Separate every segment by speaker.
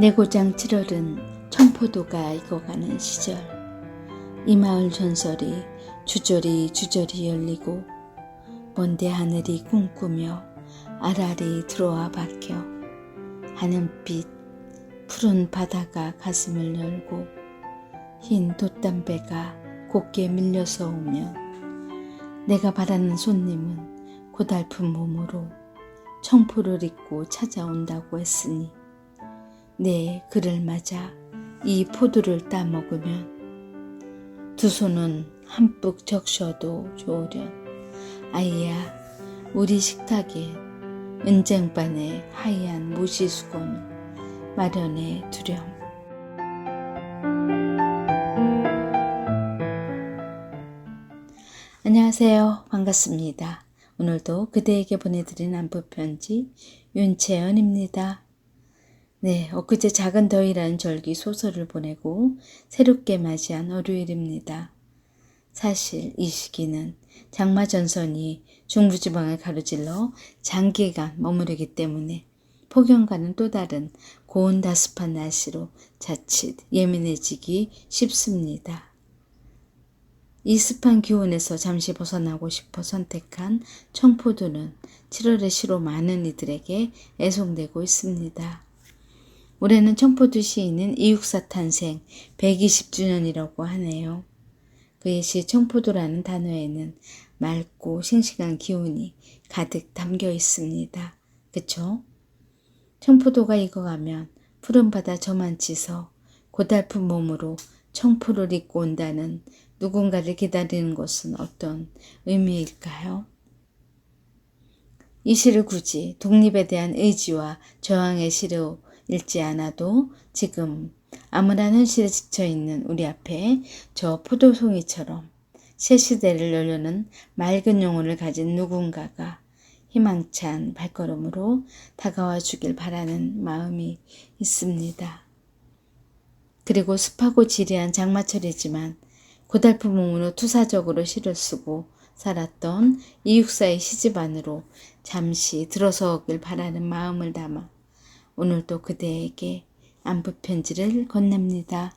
Speaker 1: 내 고장 7월은 청포도가 익어가는 시절. 이 마을 전설이 주저리 주저리 열리고 먼데 하늘이 꿈꾸며 아라리 들어와 박혀 하늘빛 푸른 바다가 가슴을 열고 흰 돛담배가 곱게 밀려서 오면 내가 바라는 손님은 고달픈 몸으로 청포를 입고 찾아온다고 했으니 내 그를 맞아 이 포도를 따먹으면 두 손은 한뿍 적셔도 좋으련. 아이야 우리 식탁에 은쟁반에 하얀 모시 수건 마련해 두렴. 안녕하세요. 반갑습니다. 오늘도 그대에게 보내드린 안부 편지 윤채연입니다 네, 엊그제 작은 더위라는 절기 소설을 보내고 새롭게 맞이한 월요일입니다. 사실 이 시기는 장마 전선이 중부지방을 가로질러 장기간 머무르기 때문에 폭염과는 또 다른 고온다습한 날씨로 자칫 예민해지기 쉽습니다. 이 습한 기온에서 잠시 벗어나고 싶어 선택한 청포도는 7월의 시로 많은 이들에게 애송되고 있습니다. 올해는 청포도 시인은 이육사 탄생 120주년이라고 하네요. 그의 시 청포도라는 단어에는 맑고 싱싱한 기운이 가득 담겨 있습니다. 그쵸? 청포도가 익어가면 푸른 바다 저만치서 고달픈 몸으로 청포를 입고 온다는 누군가를 기다리는 것은 어떤 의미일까요? 이 시를 굳이 독립에 대한 의지와 저항의 시로 읽지 않아도 지금 암울한 현실에 지쳐있는 우리 앞에 저 포도송이처럼 새 시대를 열려는 맑은 영혼을 가진 누군가가 희망찬 발걸음으로 다가와 주길 바라는 마음이 있습니다. 그리고 습하고 지리한 장마철이지만 고달픈 몸으로 투사적으로 시를 쓰고 살았던 이육사의 시집 안으로 잠시 들어서길 바라는 마음을 담아 오늘도 그대에게 안부 편지를 건넵니다.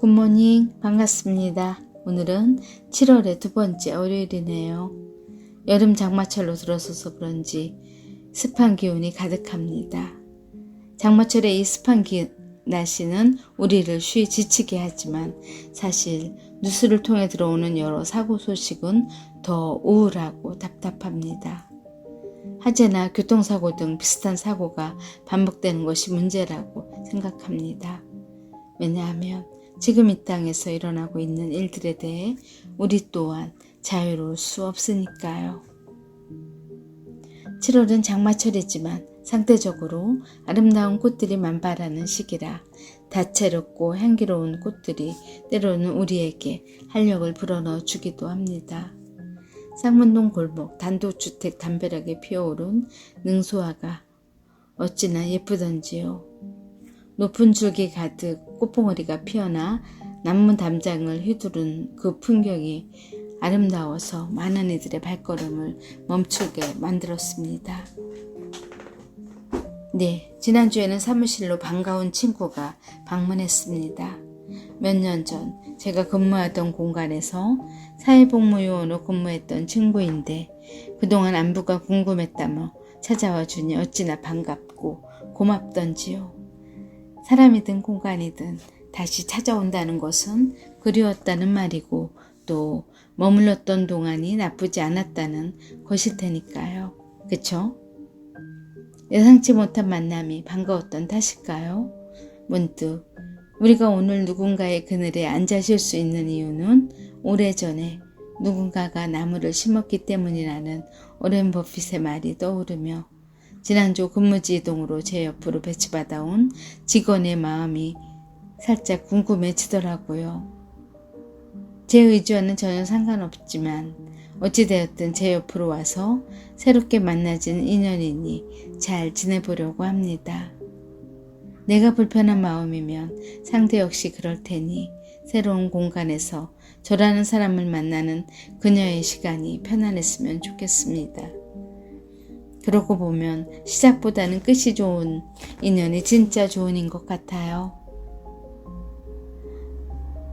Speaker 1: 굿모닝 반갑습니다. 오늘은 7월의 두 번째 월요일이네요. 여름 장마철로 들어서서 그런지 습한 기운이 가득합니다. 장마철의 이 습한 기, 날씨는 우리를 쉬 지치게 하지만 사실 뉴스를 통해 들어오는 여러 사고 소식은 더 우울하고 답답합니다. 화재나 교통사고 등 비슷한 사고가 반복되는 것이 문제라고 생각합니다. 왜냐하면 지금 이 땅에서 일어나고 있는 일들에 대해 우리 또한 자유로울 수 없으니까요. 7월은 장마철이지만 상대적으로 아름다운 꽃들이 만발하는 시기라 다채롭고 향기로운 꽃들이 때로는 우리에게 활력을 불어넣어 주기도 합니다. 쌍문동 골목 단독주택 담벼락에 피어오른 능소화가 어찌나 예쁘던지요. 높은 줄기 가득 꽃봉오리가 피어나 남문 담장을 휘두른 그 풍경이 아름다워서 많은 이들의 발걸음을 멈추게 만들었습니다. 네, 지난주에는 사무실로 반가운 친구가 방문했습니다. 몇 년 전 제가 근무하던 공간에서 사회복무요원으로 근무했던 친구인데 그동안 안부가 궁금했다며 찾아와 주니 어찌나 반갑고 고맙던지요. 사람이든 공간이든 다시 찾아온다는 것은 그리웠다는 말이고 또 머물렀던 동안이 나쁘지 않았다는 것일 테니까요. 그쵸? 예상치 못한 만남이 반가웠던 탓일까요? 문득 우리가 오늘 누군가의 그늘에 앉아 쉴 수 있는 이유는 오래전에 누군가가 나무를 심었기 때문이라는 오렌 버핏의 말이 떠오르며 지난주 근무지 이동으로 제 옆으로 배치받아온 직원의 마음이 살짝 궁금해지더라고요. 제 의지와는 전혀 상관없지만 어찌되었든 제 옆으로 와서 새롭게 만나진 인연이니 잘 지내보려고 합니다. 내가 불편한 마음이면 상대 역시 그럴 테니 새로운 공간에서 저라는 사람을 만나는 그녀의 시간이 편안했으면 좋겠습니다. 그러고 보면 시작보다는 끝이 좋은 인연이 진짜 좋은인 것 같아요.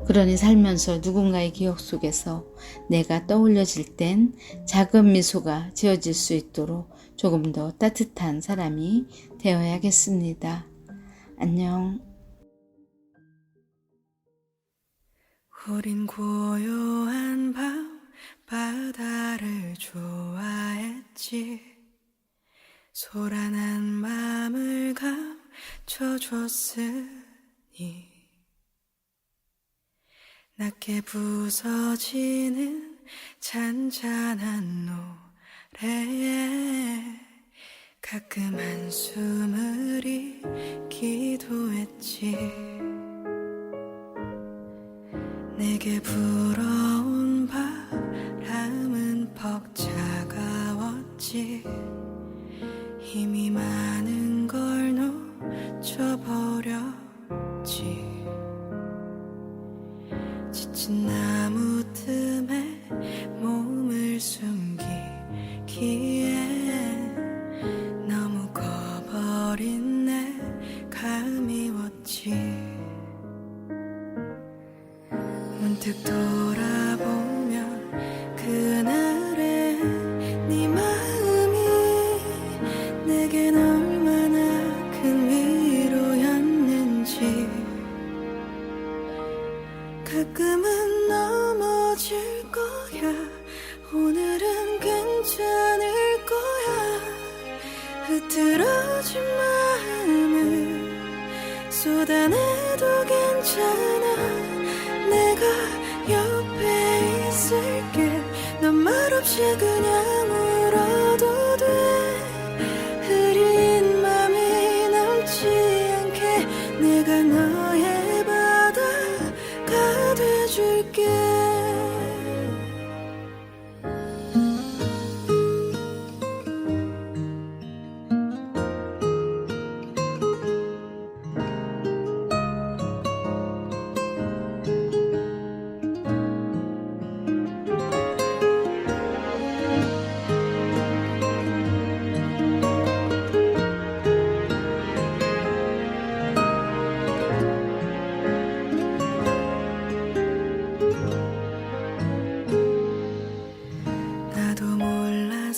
Speaker 1: 그러니 살면서 누군가의 기억 속에서 내가 떠올려질 땐 작은 미소가 지어질 수 있도록 조금 더 따뜻한 사람이 되어야겠습니다. 안녕.
Speaker 2: 우린 고요한 밤 바다를 좋아했지 소란한 맘을 감춰줬으니 낮게 부서지는 잔잔한 노래에 가끔 한숨을 이기도 했지. 내게 불어온 바람은 퍽 차가웠지 숨기기에 너무 커버린 내가 미웠지. 문득 돌아보면 그날의 네 마음이 내겐 얼마나 큰 위로였는지. 가끔은 넘어질 거야. 오늘은 거야 흐트러진 마음을 쏟아내도 괜찮아. 내가 옆에 있을게. 넌 말없이 그냥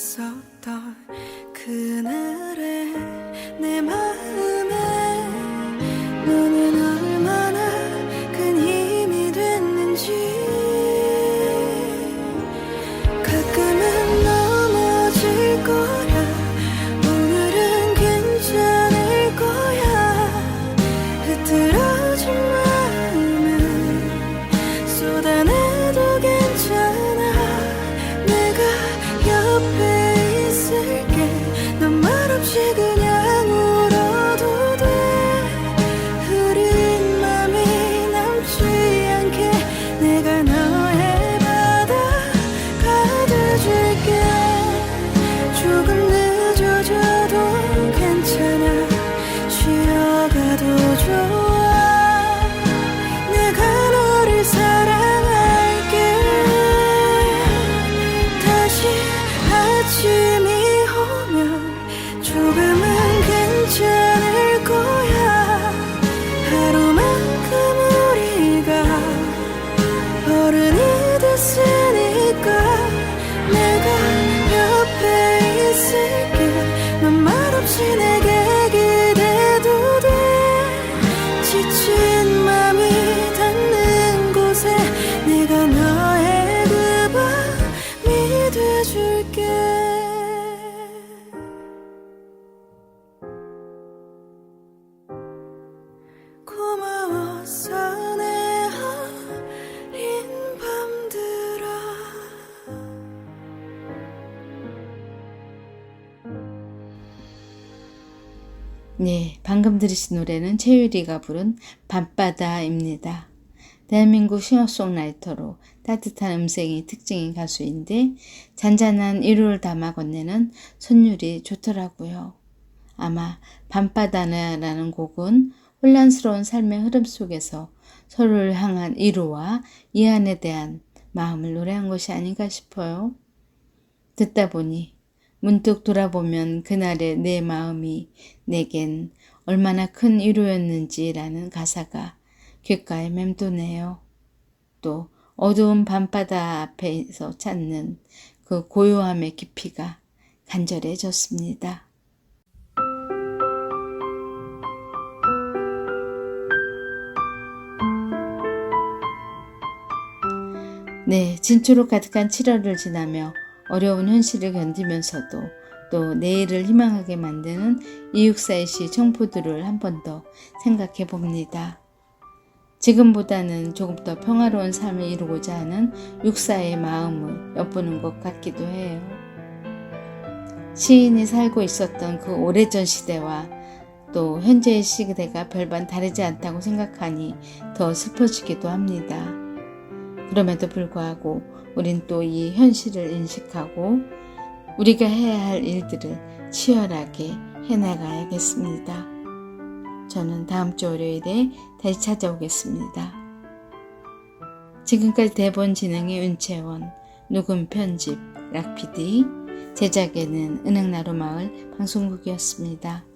Speaker 1: so 방금 들으신 노래는 최유리가 부른 밤바다입니다. 대한민국 싱어송라이터로 따뜻한 음색이 특징인 가수인데 잔잔한 일요를 담아 건네는 선율이 좋더라고요. 아마 밤바다라는 곡은 혼란스러운 삶의 흐름 속에서 서로를 향한 이루와 이안에 대한 마음을 노래한 것이 아닌가 싶어요. 듣다 보니 문득 돌아보면 그날의 내 마음이 내겐 얼마나 큰 위로였는지라는 가사가 귓가에 맴도네요. 또 어두운 밤바다 앞에서 찾는 그 고요함의 깊이가 간절해졌습니다. 네, 진초로 가득한 7월을 지나며 어려운 현실을 견디면서도 또 내일을 희망하게 만드는 이육사의 시 청포들을 한 번 더 생각해 봅니다. 지금보다는 조금 더 평화로운 삶을 이루고자 하는 육사의 마음을 엿보는 것 같기도 해요. 시인이 살고 있었던 그 오래전 시대와 또 현재의 시대가 별반 다르지 않다고 생각하니 더 슬퍼지기도 합니다. 그럼에도 불구하고 우린 또 이 현실을 인식하고 우리가 해야 할 일들을 치열하게 해나가야겠습니다. 저는 다음 주 월요일에 다시 찾아오겠습니다. 지금까지 대본 진행의 윤채원, 녹음 편집 락PD, 제작에는 은행나루 마을 방송국이었습니다.